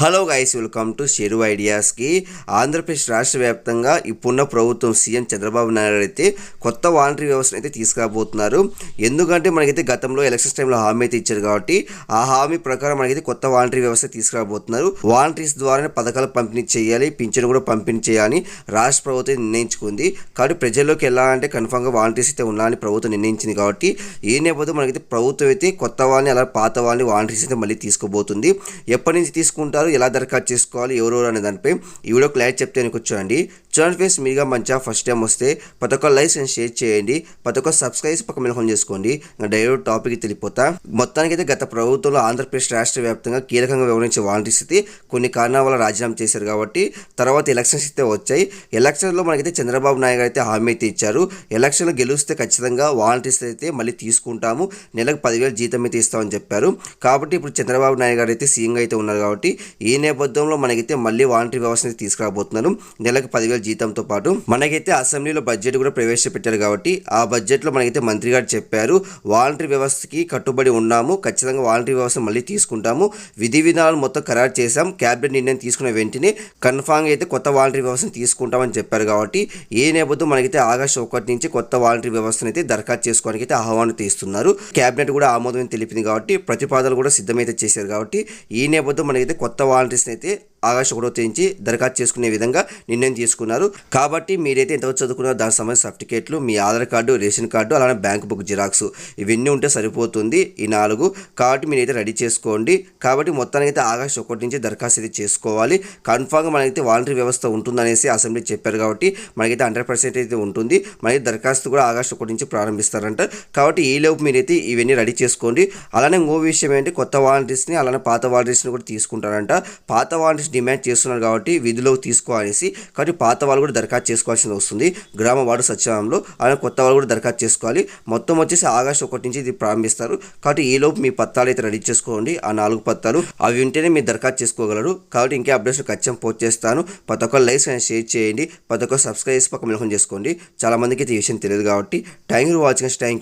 Hello guys welcome to Sheru ఐడియాస్కి Andhra Pradesh రాష్ట్ర వ్యాప్తంగా ఇప్పుడున్న ప్రభుత్వం సీఎం చంద్రబాబు నాయుడు అయితే కొత్త వాలంటరీ వ్యవస్థను అయితే తీసుకురాబోతున్నారు. ఎందుకంటే మనకైతే గతంలో ఎలక్షన్స్ టైంలో హామీ అయితే ఇచ్చారు కాబట్టి ఆ హామీ ప్రకారం మనకైతే కొత్త వాలంటరీ వ్యవస్థ తీసుకురాబోతున్నారు. వాలంటీర్స్ ద్వారానే పథకాలు పంపిణీ చేయాలి పింఛను కూడా పంపిణీ చేయాలని రాష్ట్ర ప్రభుత్వం నిర్ణయించుకుంది. కాబట్టి ప్రజల్లోకి వెళ్ళాలంటే కన్ఫామ్గా వాలంటీర్స్ అయితే ఉండాలని ప్రభుత్వం నిర్ణయించింది కాబట్టి ఏ నేపథ్యం మనకైతే ప్రభుత్వం అయితే కొత్త వాళ్ళని అలా పాత వాళ్ళని వాలంటీర్స్ అయితే మళ్ళీ తీసుకోబోతుంది. ఎప్పటి నుంచి తీసుకుంటారు? ఎలా దరఖాస్తు చేసుకోవాలి ఎవరెవరు అనే దానిపై ఈ వీడియో క్లారిటీ చెప్తే కూర్చోండి చూడండి ఫేస్ మీగా మంచిగా ఫస్ట్ టైం వస్తే ప్రతి ఒక్క లైక్స్ అండ్ షేర్ చేయండి. ప్రతి ఒక్క సబ్స్క్రైబ్ పక్క మెలహం చేసుకోండి. డైరెక్ట్ టాపిక్ తెలిపోతా మొత్తానికి అయితే గత ప్రభుత్వంలో ఆంధ్రప్రదేశ్ రాష్ట్ర వ్యాప్తంగా కీలకంగా వివరించే వాలంటీ స్థితి కొన్ని కారణాల వల్ల రాజీనామా చేశారు కాబట్టి తర్వాత ఎలక్షన్స్ అయితే వచ్చాయి. ఎలక్షన్లో మనకైతే చంద్రబాబు నాయుడు అయితే హామీ అయితే ఇచ్చారు. ఎలక్షన్లో గెలిస్తే ఖచ్చితంగా వాలంటీర్స్ అయితే మళ్ళీ తీసుకుంటాము. నెలకు పదివేలు జీతం అయితే ఇస్తామని చెప్పారు. కాబట్టి ఇప్పుడు చంద్రబాబు నాయుడు గారు అయితే సీఎంగా అయితే ఉన్నారు కాబట్టి ఈ నేపథ్యంలో మనకైతే మళ్ళీ వాలంటీర్ వ్యవస్థని తీసుకురాబోతున్నారు. నెలకు పదివేల జీతంతో పాటు మనకైతే అసెంబ్లీలో బడ్జెట్ కూడా ప్రవేశపెట్టారు కాబట్టి ఆ బడ్జెట్లో మనకైతే మంత్రి గారు చెప్పారు వాలంటరీ వ్యవస్థకి కట్టుబడి ఉన్నాము ఖచ్చితంగా వాలంటరీ వ్యవస్థ మళ్ళీ తీసుకుంటాము విధి విధానాలు మొత్తం ఖరారు చేశాం క్యాబినెట్ నిర్ణయం తీసుకున్న వెంటనే కన్ఫామ్గా అయితే కొత్త వాలంటరీ వ్యవస్థను తీసుకుంటామని చెప్పారు కాబట్టి ఏ నేపథ్యం మనకైతే ఆగస్టు ఒకటి నుంచి కొత్త వాలంటరీ వ్యవస్థను అయితే దరఖాస్తు చేసుకోవడానికి అయితే ఆహ్వానం తీస్తున్నారు క్యాబినెట్ కూడా ఆమోదం తెలిపింది కాబట్టి ప్రతిపాదనలు కూడా సిద్ధమైతే చేశారు కాబట్టి ఈ నేపథ్యం మనకైతే కొత్త వాలంటీర్స్ని అయితే ఆగస్టు ఒకటో తేదీ దరఖాస్తు చేసుకునే విధంగా నిర్ణయం తీసుకున్నారు. కాబట్టి మీరైతే ఎంతవరకు చదువుకున్నారో దానికి సంబంధించిన సర్టిఫికేట్లు మీ ఆధార్ కార్డు రేషన్ కార్డు అలానే బ్యాంక్ బుక్ జిరాక్స్ ఇవన్నీ ఉంటే సరిపోతుంది ఈ నాలుగు. కాబట్టి మీరైతే రెడీ చేసుకోండి. కాబట్టి మొత్తానికి అయితే ఆకాశ ఒకటి నుంచి దరఖాస్తు అయితే చేసుకోవాలి. కన్ఫామ్గా మనకైతే వాలంటరీ వ్యవస్థ ఉంటుందనేసి అసెంబ్లీ చెప్పారు కాబట్టి మనకైతే హండ్రెడ్ పర్సెంట్ అయితే ఉంటుంది. మనకి దరఖాస్తు కూడా ఆకాశ ఒకటి నుంచి ప్రారంభిస్తారంట. కాబట్టి ఈ లోపు మీరైతే ఇవన్నీ రెడీ చేసుకోండి. అలానే ఇంకో విషయం ఏంటి? కొత్త వాలంటీర్స్ని అలానే పాత వాలంటీర్స్ని కూడా తీసుకుంటారంట. పాత వాలంటీర్స్ డిమాండ్ చేస్తున్నారు కాబట్టి విధిలోకి తీసుకోవాలనేసి కాబట్టి పాత వాళ్ళు కూడా దరఖాస్తు చేసుకోవాల్సి వస్తుంది. గ్రామ వార్డు సచివాలయంలో అలానే కొత్త వాళ్ళు కూడా దరఖాస్తు చేసుకోవాలి. మొత్తం వచ్చేసి ఆగస్టు ఒకటి నుంచి ఇది ప్రారంభిస్తారు. కాబట్టి ఈ లోపు మీ పత్రాలు అయితే రెడీ చేసుకోండి. ఆ నాలుగు పత్రాలు అవి ఉంటేనే మీరు దరఖాస్తు చేసుకోగలరు. కాబట్టి ఇంకే అప్డేట్స్ ఖచ్చితంగా పోస్ట్ చేస్తాను. ప్రతి ఒక్క లైక్స్ అనేది షేర్ చేయండి. ప్రతి ఒక్క సబ్స్క్రైబ్ పక్క మెలకం చేసుకోండి. చాలా మందికి అయితే ఈ విషయం తెలియదు కాబట్టి. Thank you watching. Thank you.